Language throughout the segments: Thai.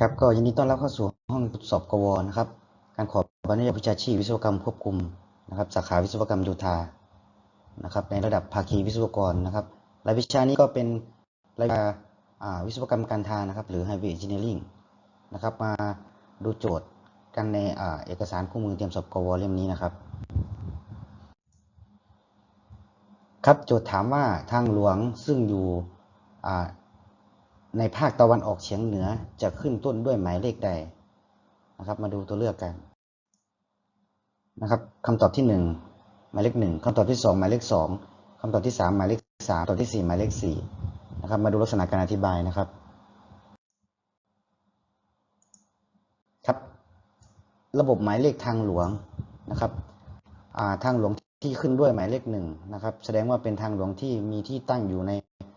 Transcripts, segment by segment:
ครับก็ยินดีต้อนรับเข้าสู่ห้องทดสอบกวนะครับ การขอใบอนุญาตวิชาชีพวิศวกรรมควบคุมนะครับ สาขาวิศวกรรมโยธานะครับ ในระดับภาคีวิศวกรนะครับรายวิชานี้ก็เป็นรายวิชาวิศวกรรมการทางนะครับ หรือ Highway Engineering นะครับ มาดูโจทย์กันในอเอกสารคู่มือเตรียมสอบกวเล่มนี้นะครับ ครับโจทย์ถามว่าทางหลวงซึ่งอยู่ ในภาคตะวันออกเฉียงเหนือจะขึ้นต้นด้วยหมายเลขใดนะครับ มาดูตัวเลือกกันนะครับคำตอบที่หนึ่งหมายเลขหนึ่งคำตอบที่สองหมายเลขสองคำตอบที่สามหมายเลขสามคำตอบที่สี่หมายเลขสี่นะครับ มาดูลักษณะการอธิบายนะครับครับ ระบบหมายเลขทางหลวงนะครับาทางหลวงที่ขึ้นด้วยหมายเลขหนึ่งนะครับ แสดงว่าเป็นทางหลวงที่มีที่ตั้งอยู่ใน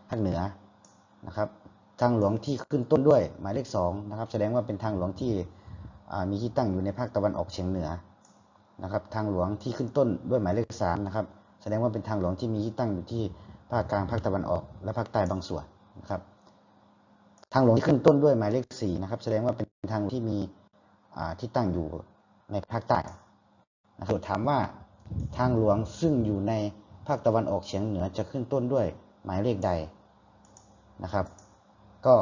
ภาคเหนือนะครับ ทางหลวงที่ขึ้นต้นด้วยหมายเลขสองนะครับแสดงว่าเป็นทางหลวงที่มีที่ตั้งอยู่ในภาคตะวันออกเฉียงเหนือนะครับทางหลวงที่ขึ้นต้นด้วยหมายเลขสามนะครับแสดงว่าเป็นทางหลวงที่มีที่ตั้งอยู่ที่ภาคกลางภาคตะวันออก และภาคใต้บางส่วนนะครับทางหลวงที่ขึ้นต้นด้วยหมายเลขสี่นะครับแสดงว่าเป็นทางที่มีที่ตั้งอยู่ในภาคใต้นะครับถามว่าทางหลวงซึ่งอยู่ในภาคตะวันออกเฉียงเหนือจะขึ้นต้นด้วยหมายเลขใดนะครับ ก็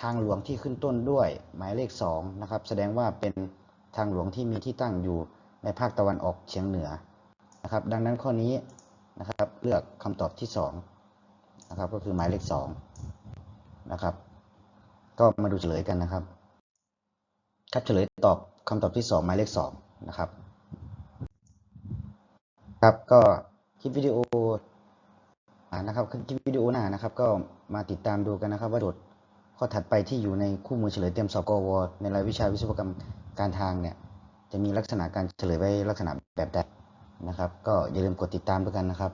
ทางหลวงที่ขึ้นต้นด้วยหมายเลขสองนะครับแสดงว่าเป็นทางหลวงที่มีที่ตั้งอยู่ในภาคตะวันออกเฉียงเหนือนะครับ ดังนั้นข้อนี้นะครับเลือกคำตอบที่สองนะครับก็คือหมายเลขสองนะครับ ก็มาดูเฉลยกันนะครับ ครับเฉลยตอบคำตอบที่สองหมายเลขสองนะครับ ครับก็คลิปวิดีโอ อ่านะครับคลิปวิดีโอหน้านะครับ ก็มาติดตามดูกันนะครับ ว่าโดดข้อถัดไปที่อยู่ในคู่มือเฉลยเตรียมสอบกวในรายวิชาวิศวกรรมการทางเนี่ย จะมีลักษณะการเฉลยไว้ลักษณะแบบใดนะครับ ก็อย่าลืมกดติดตามด้วยกันนะครับ